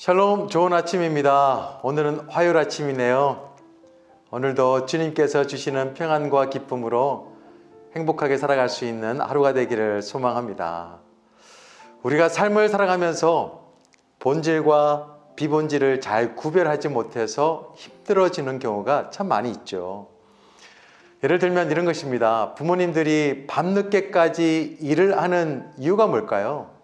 샬롬 좋은 아침입니다. 오늘은 화요일 아침이네요. 오늘도 주님께서 주시는 평안과 기쁨으로 행복하게 살아갈 수 있는 하루가 되기를 소망합니다. 우리가 삶을 살아가면서 본질과 비본질을 잘 구별하지 못해서 힘들어지는 경우가 참 많이 있죠. 예를 들면 이런 것입니다. 부모님들이 밤늦게까지 일을 하는 이유가 뭘까요?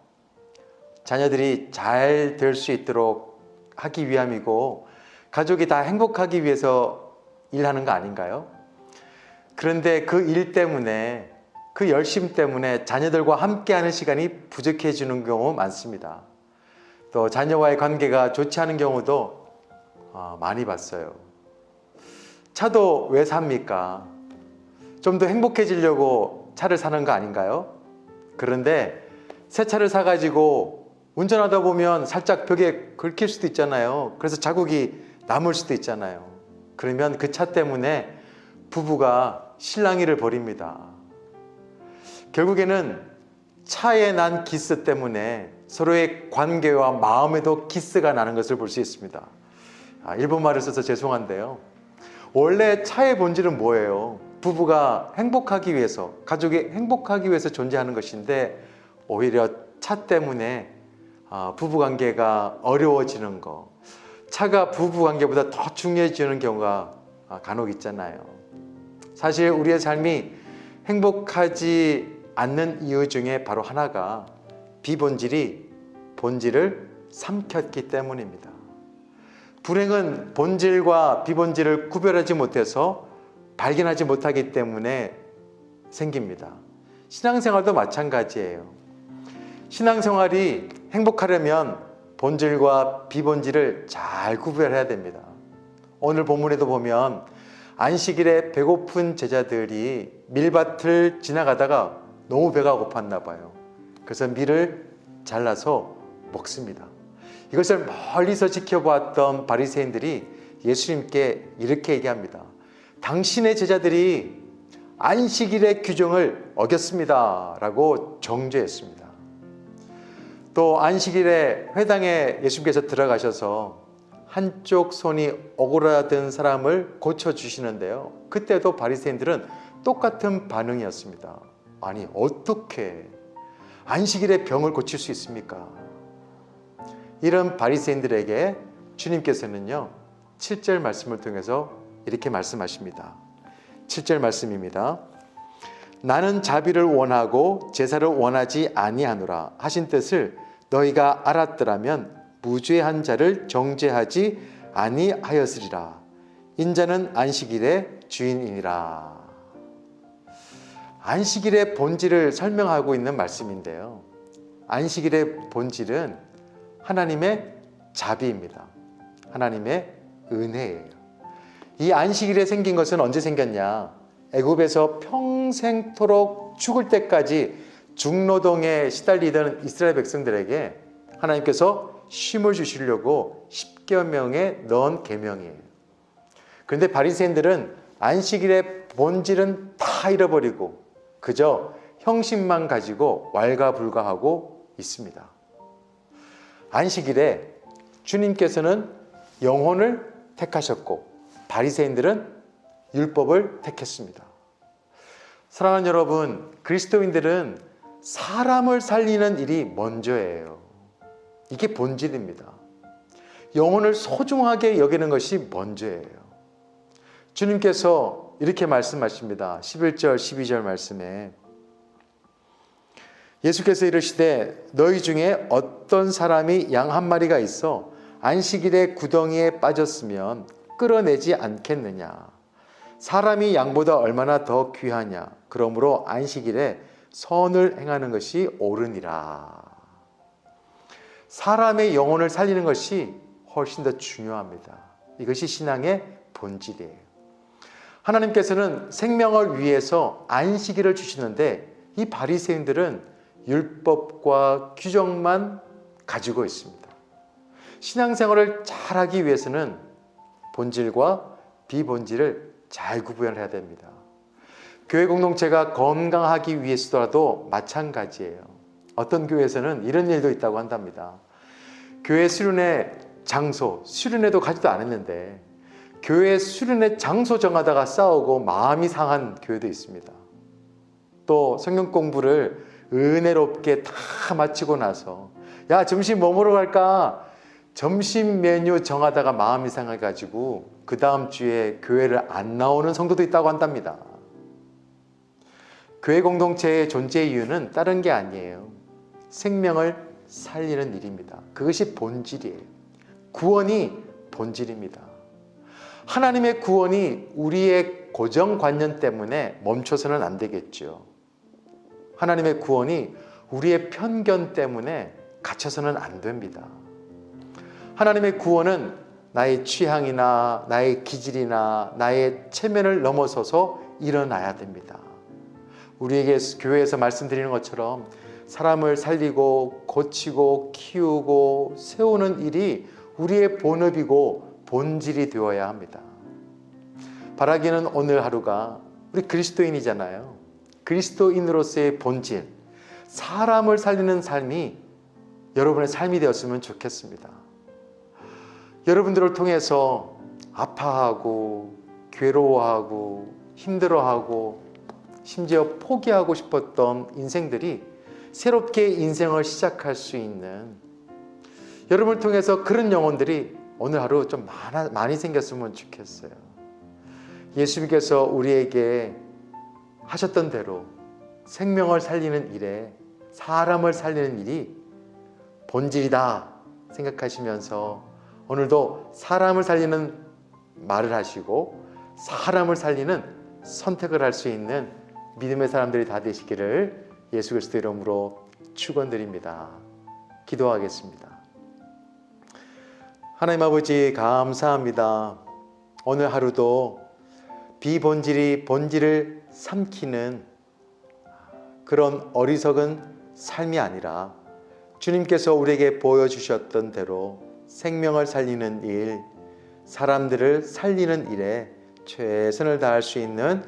자녀들이 잘 될 수 있도록 하기 위함이고 가족이 다 행복하기 위해서 일하는 거 아닌가요? 그런데 그 일 때문에 그 열심 때문에 자녀들과 함께하는 시간이 부족해지는 경우 많습니다. 또 자녀와의 관계가 좋지 않은 경우도 어, 많이 봤어요. 차도 왜 삽니까? 좀 더 행복해지려고 차를 사는 거 아닌가요? 그런데 새 차를 사가지고 운전하다 보면 살짝 벽에 긁힐 수도 있잖아요. 그래서 자국이 남을 수도 있잖아요. 그러면 그 차 때문에 부부가 실랑이를 벌입니다. 결국에는 차에 난 기스 때문에 서로의 관계와 마음에도 기스가 나는 것을 볼 수 있습니다. 아, 일본말을 써서 죄송한데요. 원래 차의 본질은 뭐예요? 부부가 행복하기 위해서, 가족이 행복하기 위해서 존재하는 것인데 오히려 차 때문에 아, 부부 관계가 어려워지는 거, 차가 부부 관계보다 더 중요해지는 경우가 아, 간혹 있잖아요. 사실 우리의 삶이 행복하지 않는 이유 중에 바로 하나가 비본질이 본질을 삼켰기 때문입니다. 불행은 본질과 비본질을 구별하지 못해서 발견하지 못하기 때문에 생깁니다. 신앙생활도 마찬가지예요. 신앙생활이 행복하려면 본질과 비본질을 잘 구별해야 됩니다. 오늘 본문에도 보면 안식일에 배고픈 제자들이 밀밭을 지나가다가 너무 배가 고팠나 봐요. 그래서 밀을 잘라서 먹습니다. 이것을 멀리서 지켜보았던 바리새인들이 예수님께 이렇게 얘기합니다. 당신의 제자들이 안식일의 규정을 어겼습니다 라고 정죄했습니다. 또 안식일에 회당에 예수님께서 들어가셔서 한쪽 손이 오그라든 사람을 고쳐 주시는데요. 그때도 바리새인들은 똑같은 반응이었습니다. 아니 어떻게 안식일에 병을 고칠 수 있습니까? 이런 바리새인들에게 주님께서는요. 7절 말씀을 통해서 이렇게 말씀하십니다. 7절 말씀입니다. 나는 자비를 원하고 제사를 원하지 아니하노라 하신 뜻을 너희가 알았더라면 무죄한 자를 정죄하지 아니하였으리라. 인자는 안식일의 주인이니라. 안식일의 본질을 설명하고 있는 말씀인데요. 안식일의 본질은 하나님의 자비입니다. 하나님의 은혜예요. 이 안식일에 생긴 것은 언제 생겼냐? 애굽에서 평생토록 죽을 때까지 중노동에 시달리던 이스라엘 백성들에게 하나님께서 쉼을 주시려고 10여 명에 넣은 계명이에요. 그런데 바리새인들은 안식일의 본질은 다 잃어버리고 그저 형식만 가지고 왈가불가하고 있습니다. 안식일에 주님께서는 영혼을 택하셨고 바리새인들은 율법을 택했습니다. 사랑하는 여러분, 그리스도인들은 사람을 살리는 일이 먼저예요. 이게 본질입니다. 영혼을 소중하게 여기는 것이 먼저예요. 주님께서 이렇게 말씀하십니다. 11절, 12절 말씀에 예수께서 이르시되 너희 중에 어떤 사람이 양 한 마리가 있어 안식일에 구덩이에 빠졌으면 끌어내지 않겠느냐. 사람이 양보다 얼마나 더 귀하냐. 그러므로 안식일에 선을 행하는 것이 옳으니라. 사람의 영혼을 살리는 것이 훨씬 더 중요합니다. 이것이 신앙의 본질이에요. 하나님께서는 생명을 위해서 안식일을 주시는데 이 바리새인들은 율법과 규정만 가지고 있습니다. 신앙생활을 잘하기 위해서는 본질과 비본질을 잘 구분해야 됩니다. 교회 공동체가 건강하기 위해서라도 마찬가지예요. 어떤 교회에서는 이런 일도 있다고 한답니다. 교회 수련회 장소, 수련회도 가지도 않았는데 교회 수련회 장소 정하다가 싸우고 마음이 상한 교회도 있습니다. 또 성경 공부를 은혜롭게 다 마치고 나서 야 점심 뭐 먹으러 갈까? 점심 메뉴 정하다가 마음이 상해가지고 그 다음 주에 교회를 안 나오는 성도도 있다고 한답니다. 교회 공동체의 존재 이유는 다른 게 아니에요. 생명을 살리는 일입니다. 그것이 본질이에요. 구원이 본질입니다. 하나님의 구원이 우리의 고정관념 때문에 멈춰서는 안 되겠죠. 하나님의 구원이 우리의 편견 때문에 갇혀서는 안 됩니다. 하나님의 구원은 나의 취향이나 나의 기질이나 나의 체면을 넘어서서 일어나야 됩니다. 우리에게 교회에서 말씀드리는 것처럼 사람을 살리고 고치고 키우고 세우는 일이 우리의 본업이고 본질이 되어야 합니다. 바라기는 오늘 하루가 우리 그리스도인이잖아요. 그리스도인으로서의 본질, 사람을 살리는 삶이 여러분의 삶이 되었으면 좋겠습니다. 여러분들을 통해서 아파하고 괴로워하고 힘들어하고 심지어 포기하고 싶었던 인생들이 새롭게 인생을 시작할 수 있는 여러분을 통해서 그런 영혼들이 오늘 하루 좀 많아, 많이 생겼으면 좋겠어요. 예수님께서 우리에게 하셨던 대로 생명을 살리는 일에 사람을 살리는 일이 본질이다 생각하시면서 오늘도 사람을 살리는 말을 하시고 사람을 살리는 선택을 할 수 있는 믿음의 사람들이 다 되시기를 예수 그리스도 이름으로 축원드립니다. 기도하겠습니다. 하나님 아버지 감사합니다. 오늘 하루도 비본질이 본질을 삼키는 그런 어리석은 삶이 아니라 주님께서 우리에게 보여주셨던 대로 생명을 살리는 일, 사람들을 살리는 일에 최선을 다할 수 있는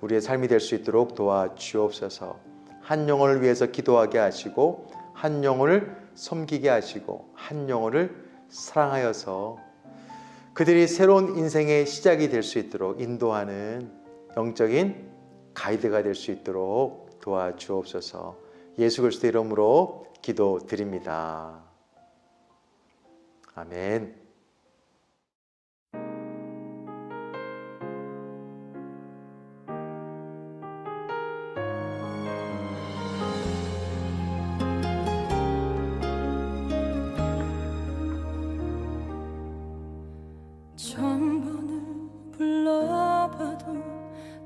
우리의 삶이 될 수 있도록 도와주옵소서. 한 영혼을 위해서 기도하게 하시고 한 영혼을 섬기게 하시고 한 영혼을 사랑하여서 그들이 새로운 인생의 시작이 될 수 있도록 인도하는 영적인 가이드가 될 수 있도록 도와주옵소서. 예수 그리스도 이름으로 기도드립니다. 아멘.